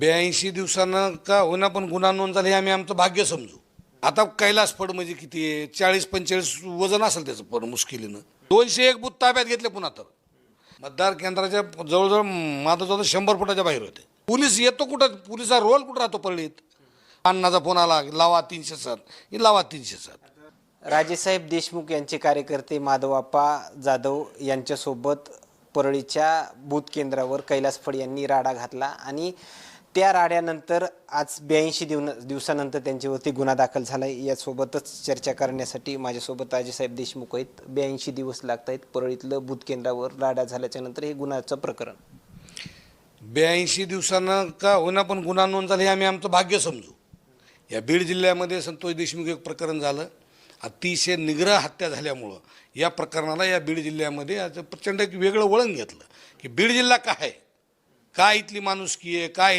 ब्याऐंशी दिवसानं का होईना पण गुन्हा नोंद झाला हे आम्ही आमचं भाग्य समजू. आता कैलास फड म्हणजे किती आहे? चाळीस पंचेचाळीस वजन असेल त्याचं पण मुश्किलीनं. दोनशे एक बूथ ताब्यात घेतले पुन्हा तर. मतदार केंद्राच्या जवळजवळ माझं जवळ शंभर फुटाच्या बाहेर होते. पोलीस येतो कुठं? पोलिसचा रोल कुठं राहतो पळीत? अण्णाचा फोन आला लावा तीनशे सात. ही लावा तीनशे सात. राजेसाहेब देशमुख यांचे कार्यकर्ते माधवाप्पा जाधव यांच्यासोबत परळीच्या बूथ केंद्रावर कैलास फड यांनी राडा घातला आणि त्या राड्यानंतर आज ब्याऐंशी दिव दिवसानंतर त्यांच्यावरती गुन्हा दाखल झाला आहे. यासोबतच चर्चा करण्यासाठी माझ्यासोबत राजेसाहेब देशमुख आहेत. ब्याऐंशी दिवस लागत आहेत परळीतलं बूथ केंद्रावर राडा झाल्याच्यानंतर हे गुन्ह्याचं प्रकरण. ब्याऐंशी दिवसानं का होईना पण गुन्हा नोंद झाला हे आम्ही आमचं भाग्य समजू. या बीड जिल्ह्यामध्ये संतोष देशमुख एक प्रकरण झालं. अतिशय निग्रह हत्या झाल्यामुळं या प्रकरणाला या बीड जिल्ह्यामध्ये याचं प्रचंड एक वेगळं वळण घेतलं. की बीड जिल्हा काय? काय इथली माणुसकी आहे? काय